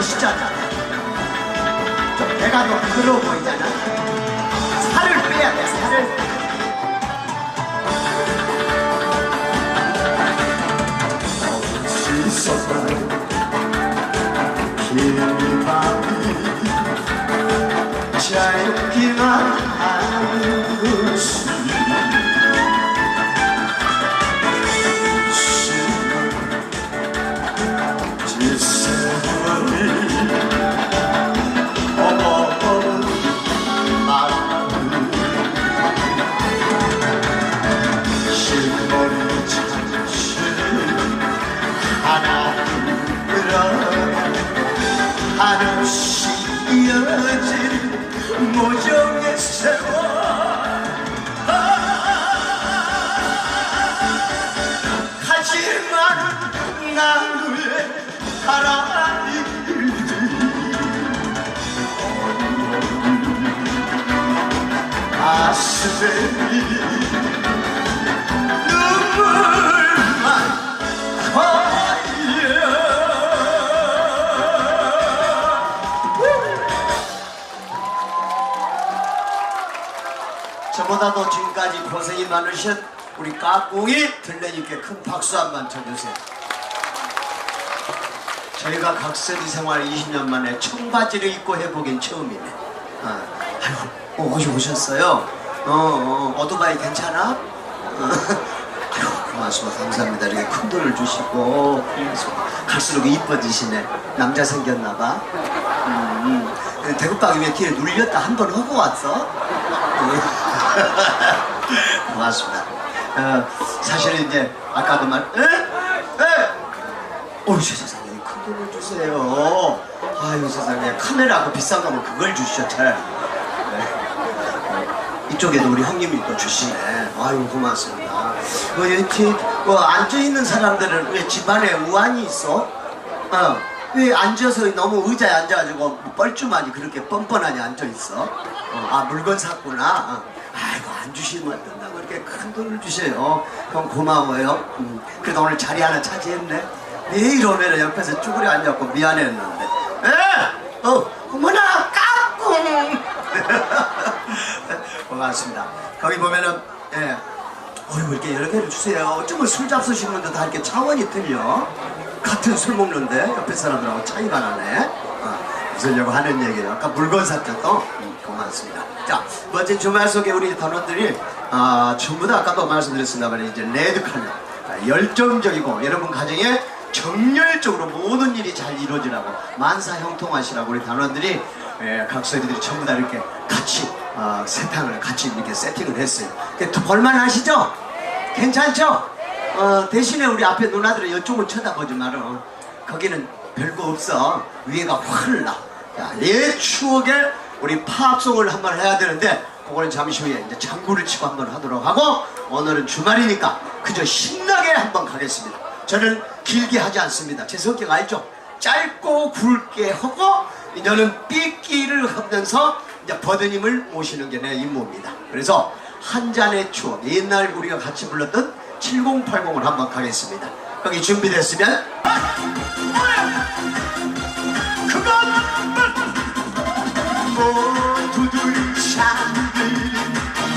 멋있잖아. 좀 배가 더 부러워 보이잖아. 살을 빼야 돼, 살을. 있었다 긴 밤이 짧기만 저보다도 지금까지 고생이 많으신 우리 까꿍이 들레님께 큰 박수 한번 쳐주세요. 저희가 각설이 생활 20년 만에 청바지를 입고 해보긴 처음이네. 아, 아이고, 어, 어디 오셨어요? 어, 어, 오토바이 괜찮아? 어, 아이고, 고맙습니다. 감사합니다. 이렇게 큰 돈을 주시고, 갈수록 이뻐지시네. 남자 생겼나봐. 음, 음. 대구박이 왜 길에 눌렸다 한 번 하고 왔어? 고맙습니다. 어, 사실은 이제 아까도 말, 에? 에? 큰 돈을 주세요. 아유 세상에 카메라 그 비싼 거면 그걸 차라리. 네. 어, 이쪽에도 우리 형님이 또 주시네. 아유 고맙습니다. 뭐 이렇게 뭐 앉아 있는 사람들은 왜 집안에 우환이 있어? 어. 왜 앉아서 너무 의자에 앉아가지고 뻘쭘하니 그렇게 뻔뻔하니 앉아 있어? 어, 아 물건 샀구나. 어. 아이고 안 주시면 안 된다고 이렇게 큰 돈을 주세요. 형 고마워요. 음, 그래도 오늘 자리 하나 차지했네. 매일 오면 옆에서 쭈그려 앉았고 미안했는데. 에! 어, 어머나 까꿍. 고맙습니다. 거기 보면은 예. 어이구 이렇게 여러 개를 주세요. 어쩌면 술 잡수시는 분들 다 이렇게 차원이 틀려. 같은 술 먹는데 옆에 사람들하고 차이가 나네. 어, 웃으려고 하는 얘기예요. 아까 물건 샀죠 또? 음, 고맙습니다. 자, 멋진 주말 속에 우리 단원들이 아, 전부 다 아까도 말씀드렸습니다만 이제 레드 칼라 아, 열정적이고 여러분 가정에 정열적으로 모든 일이 잘 이루어지라고 만사 형통하시라고 우리 단원들이 예, 각설이들이 전부 다 이렇게 같이 어, 세탕을 같이 이렇게 세팅을 했어요. 그러니까 볼만하시죠? 괜찮죠? 어, 대신에 우리 앞에 누나들은 이쪽은 쳐다보지 말어. 거기는 별거 없어. 위에가 확 나. 야, 옛 추억에 우리 팝송을 한번 해야 되는데 그거는 잠시 후에 이제 장구를 치고 한번 하도록 하고 오늘은 주말이니까 그저 신나게 한번 가겠습니다. 저는 길게 하지 않습니다. 제 성격 알죠? 짧고 굵게 하고 이제는 삐끼를 하면서 이제 버드님을 모시는 게 내 임무입니다. 그래서 한 잔의 추억 옛날 우리가 같이 불렀던 7080을 한번 가겠습니다. 거기 준비됐으면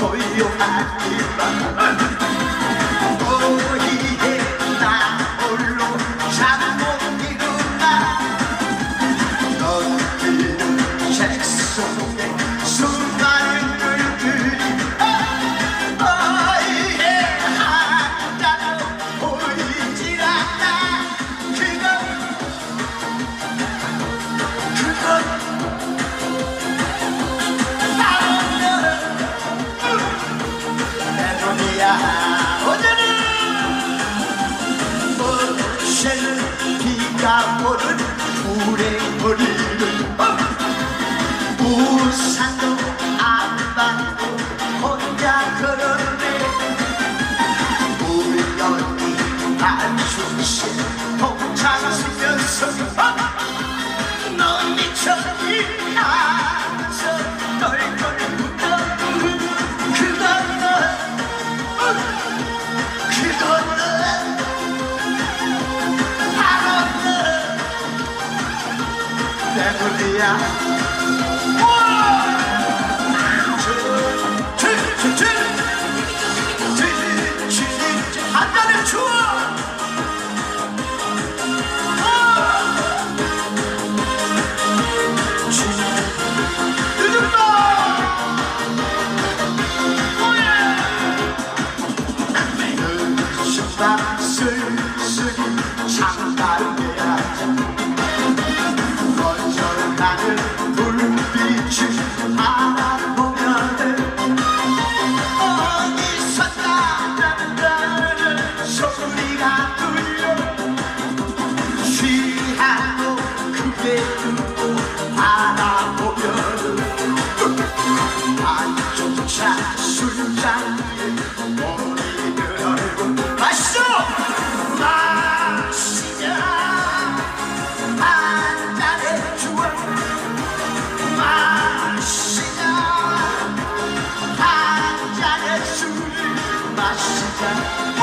고요하지만 우연히 안수신 동창 쓰면서 넌 하면서 널걸 붙어 그건 너 그건 너 바로 너 때문이야 신발 슬슬 장난해야 마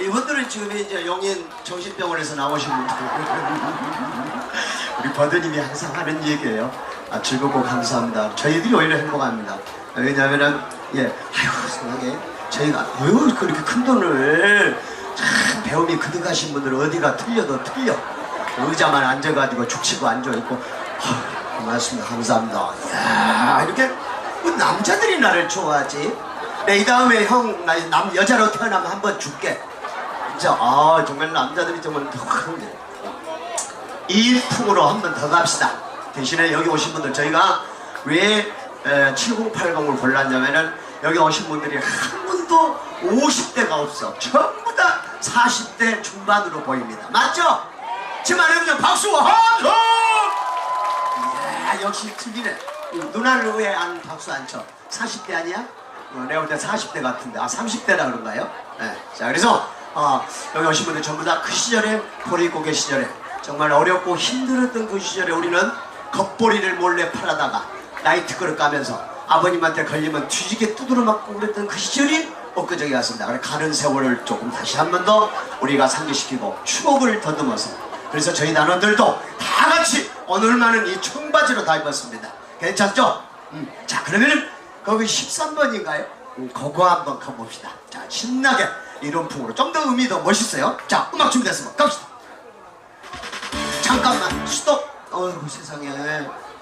이분들은 지금 이제 용인 정신병원에서 나오신 분들. 우리 버드님이 항상 하는 얘기예요. 아, 즐겁고 감사합니다. 저희들이 오히려 행복합니다. 왜냐면은, 예, 아유, 생각에 저희가, 왜 그렇게 큰 돈을 참 배움이 그득하신 분들 어디가 틀려도 틀려. 의자만 앉아가지고 죽치고 앉아있고, 아, 고맙습니다. 감사합니다. 이야, 이렇게 뭐 남자들이 나를 좋아하지? 내 이 다음에 형, 나 남, 여자로 태어나면 한번 줄게. 진짜, 아, 정말 남자들이 정말 덕한데. 이 풍으로 한 번 더 갑시다. 대신에 여기 오신 분들, 저희가 왜 7080을 골랐냐면은 여기 오신 분들이 한 분도 50대가 없어. 전부 다 40대 중반으로 보입니다. 맞죠? 지금 안 해보면 박수! 이야, 역시 틀리네. 누나를 왜 안 박수 안 쳐? 40대 아니야? 어, 내가 볼 때 40대 같은데. 아, 30대라 그런가요? 네. 자, 그래서, 어, 여기 오신 분들 전부 다 그 시절에, 보리고개 시절에, 정말 어렵고 힘들었던 그 시절에 우리는 겉보리를 몰래 팔아다가 나이트클을 까면서 아버님한테 걸리면 뒤지게 두드려 맞고 그랬던 그 시절이 엊그저께 같습니다. 그래 가는 세월을 조금 다시 한 번 더 우리가 상기시키고 추억을 더듬어서 그래서 저희 단원들도 다 같이 오늘만은 이 청바지로 다 입었습니다. 괜찮죠? 음, 자 그러면은 거기 13번인가요? 음, 그거 한번 가봅시다. 자 신나게 이론풍으로 좀 더 의미 더 멋있어요. 자 음악 준비됐으면 갑시다. 잠깐만 스톱. 어이구 세상에.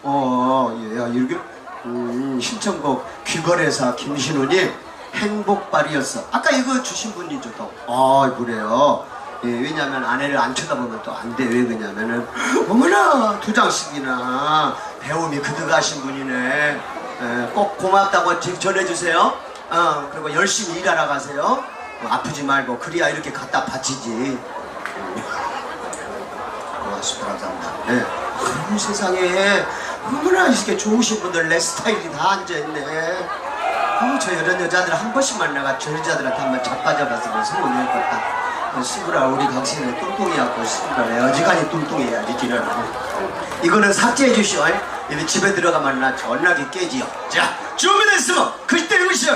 어, 예, 야 이렇게 음, 신청곡 귀거래사 김신우님 행복발이었어. 아까 이거 주신 분이죠 또. 아 그래요. 예, 왜냐면 아내를 안 쳐다보면 또 안 돼. 왜 그러냐면은 어머나 두 장씩이나 배움이 그득하신 분이네. 예, 꼭 고맙다고 지- 전해주세요. 어, 그리고 열심히 일하러 가세요. 어, 아프지 말고 그래야 이렇게 갖다 바치지. 고맙습니다. 감사합니다. 네. 아유, 세상에 얼마나 이렇게 좋으신 분들 내 스타일이 다 앉아있네. 어, 저 이런 여자들 한 번씩만 내가 저 여자들한테 한번 자빠져봤으면 소문이 없겠다. 어, 시부라 우리 강신은 뚱뚱이었고 시부라 어지간히 뚱뚱해야지 지는. 이거는 삭제해 주시오. 집에 들어가면 나 전락이 깨지요. 자, 준비됐으면 그때 의시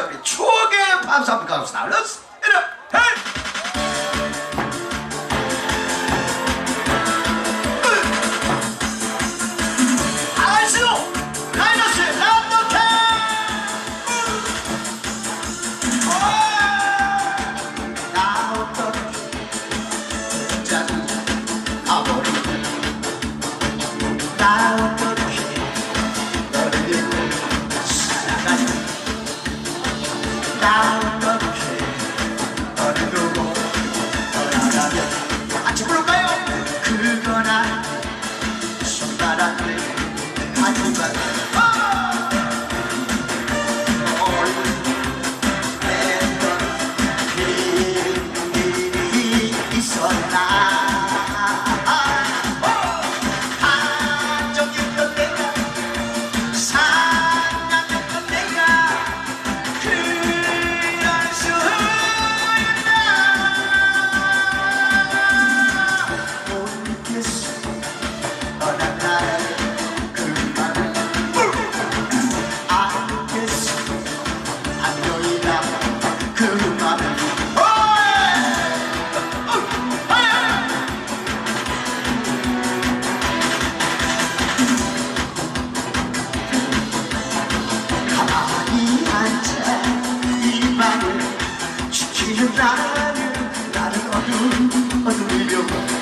나는 나는 어둠 어둠이려고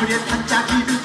그래 반짝이는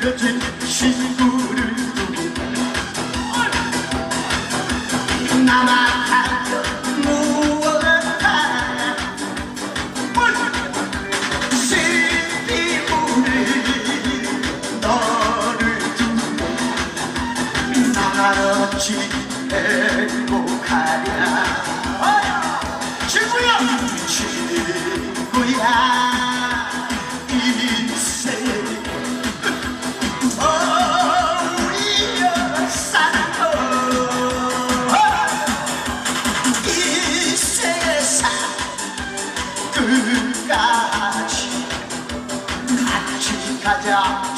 good to 같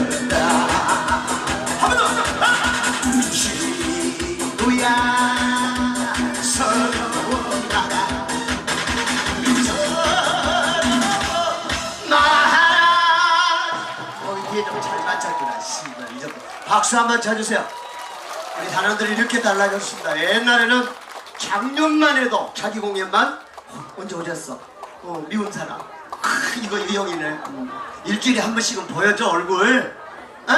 박수 한 번 쳐주세요. 우리 단원들이 이렇게 달라졌습니다. 옛날에는 작년만 해도 자기 공연만 언제 오셨어? 어, 미운 사람. 크, 이거 이 형이네. 음. 일주일에 한 번씩은 보여줘 얼굴. 어?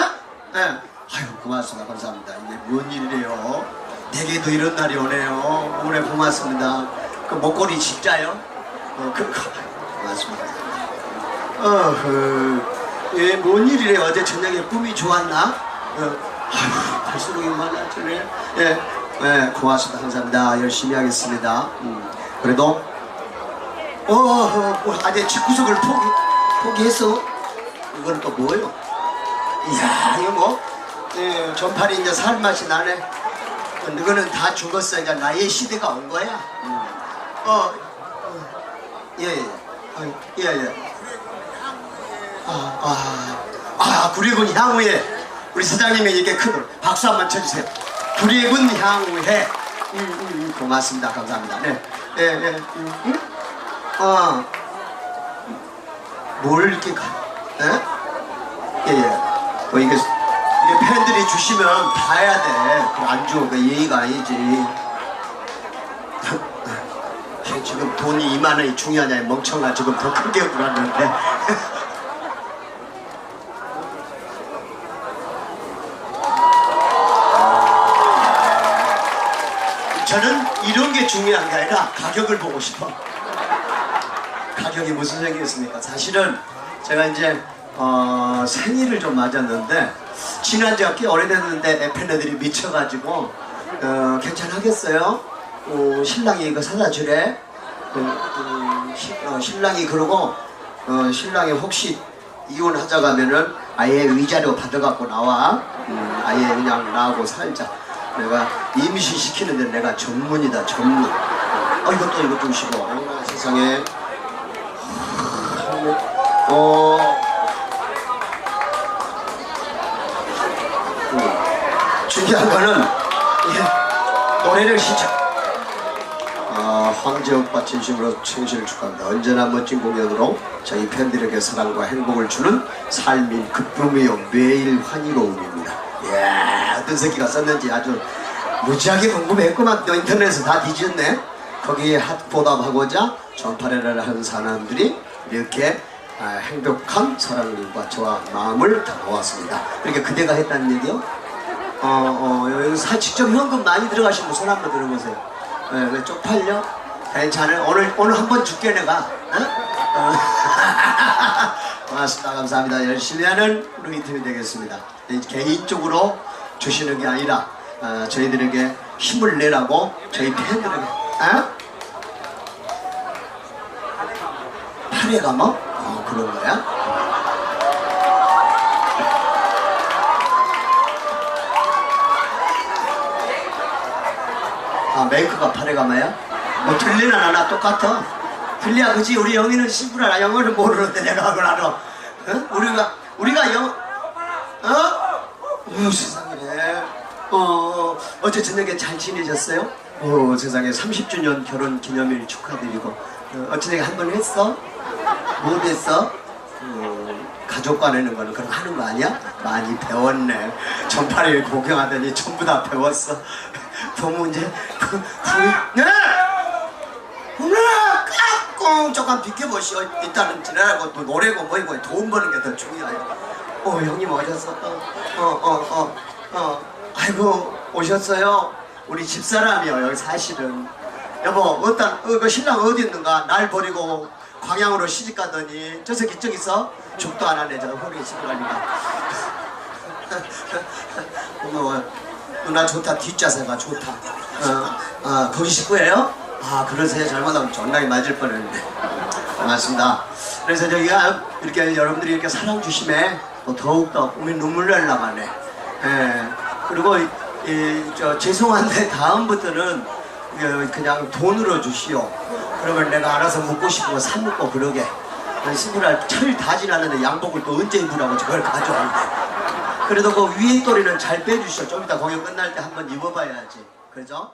예. 아유 고맙습니다. 감사합니다. 이게 뭔 일이래요? 내게도 이런 날이 오네요. 오래 고맙습니다. 그 목걸이 진짜요? 어, 그, 그, 고맙습니다. 어, 그, 예, 뭔 일이래? 어제 저녁에 꿈이 좋았나? 어, 아휴, 갈수록 많아지네. 예, 예, 고맙습니다. 감사합니다. 열심히 하겠습니다. 음, 그래도, 어, 어, 어, 아재 집구석을 포기, 포기했어? 이건 또 뭐예요? 이야, 이거 뭐, 예, 전팔이 이제 살맛이 나네. 어, 너는 다 죽었어. 이제 나의 시대가 온 거야. 음. 어, 어, 예, 예. 어, 예, 예. 아, 아, 아, 구리군 향후에 우리 사장님의 이게 큰 걸. 박수 한번 쳐주세요. 구리군 향후에. 음, 음, 음, 고맙습니다. 감사합니다. 네, 예, 예, 음, 음? 어, 뭘 이렇게 가, 예? 예, 예. 뭐 이게, 이게 팬들이 주시면 봐야 돼. 그럼 안 줘. 그 예의가 아니지. 지금 돈이 2만 원이 중요하냐, 이 멍청아. 지금 더 크게 불었는데. 이런 게 중요한 게 아니라 가격을 보고 싶어. 가격이 무슨 생기겠습니까? 사실은 제가 이제 어, 생일을 좀 맞았는데 지난주가 꽤 오래됐는데 팬들이 미쳐가지고 어, 괜찮하겠어요? 어, 신랑이 이거 사다 주래. 어, 음, 시- 어, 신랑이 그러고 어, 신랑이 혹시 이혼하자고 하면은 아예 위자료 받아갖고 나와. 음, 아예 그냥 나하고 살자. 내가 임시 시키는데 내가 전문이다 전문. 어 이것도 이것 좀 쉬고. 어머나 세상에. 어. 음, 중요한 거는 예, 노래를 신청. 아, 황제 오빠 진심으로 생신을 축하합니다. 언제나 멋진 공연으로 저희 팬들에게 사랑과 행복을 주는 삶인 급품이요 매일 환희로움입니다. 이야, 어떤 새끼가 썼는지 아주 무지하게 궁금했구만. 너 인터넷에서 다 뒤졌네. 거기에 핫 보답하고자 전파레를 하는 사람들이 이렇게 아, 행복한 사랑과 저와 마음을 담아왔습니다. 그러니까 그대가 했다는 얘기요? 어, 어, 여기 사, 직접 현금 많이 들어가신 분 손 한번 들어보세요. 예, 왜 쪽팔려? 괜찮아요. 오늘, 오늘 한 번 줄게, 내가. 어? 어. 고맙습니다. 감사합니다. 열심히 하는 우리 팀이 되겠습니다. 개인적으로 주시는 게 아니라, 어, 저희들에게 힘을 내라고 저희 팬들에게 어? 팔에가 뭐? 어 그런 거야? 아 메이크가 팔에가마야? 뭐 들리나 나나 똑같아 들려 그지 우리 영희는 신부라 영어를 모르는데 내가 그걸 알아 어? 우리가 우리가 영 어? 어 세상에 어 어제 저녁에 잘 지내셨어요? 어 세상에 30주년 결혼 기념일 축하드리고 어, 어제 한번 했어? 못 했어? 어, 가족 관내는 거는 거 하는 거 아니야? 많이 배웠네 전파를 구경하더니 전부 다 배웠어 너무 이제 그, 그, 네! 깍꿍 조금 비켜보시오 일단은 지나라고 또 노래고 뭐이고 돈 버는 게 더 중요해요. 어 형님 오셨어 어어어 어 어, 어. 아이고 오셨어요? 우리 집사람이요 여기 사실은. 여보 어떤 어, 그 신랑 어디 있는가? 날 버리고 광양으로 시집 가더니 저 새끼 저기 있어? 죽도 안 하네 저 허리에 짚고 가니까 고마워 누나 좋다 뒷좌세가 좋다. 어, 아 거기 식구예요? 아 그러세요 잘못하면 존나게 맞을 뻔했는데. 고맙습니다. 그래서 저희가 이렇게 여러분들이 이렇게 사랑 주심에 또 더욱더 우리 눈물 날라고 하네. 예. 그리고 이, 이, 저 죄송한데 다음부터는 그, 그냥 돈으로 주시오. 그러면 내가 알아서 묻고 싶은 거 사먹고 그러게. 신부날 철다 지났는데 양복을 또 언제 입으라고 저걸 가져왔네. 그래도 그 또리는 잘 빼주시오. 좀 이따 공연 끝날 때 한번 입어봐야지. 그죠?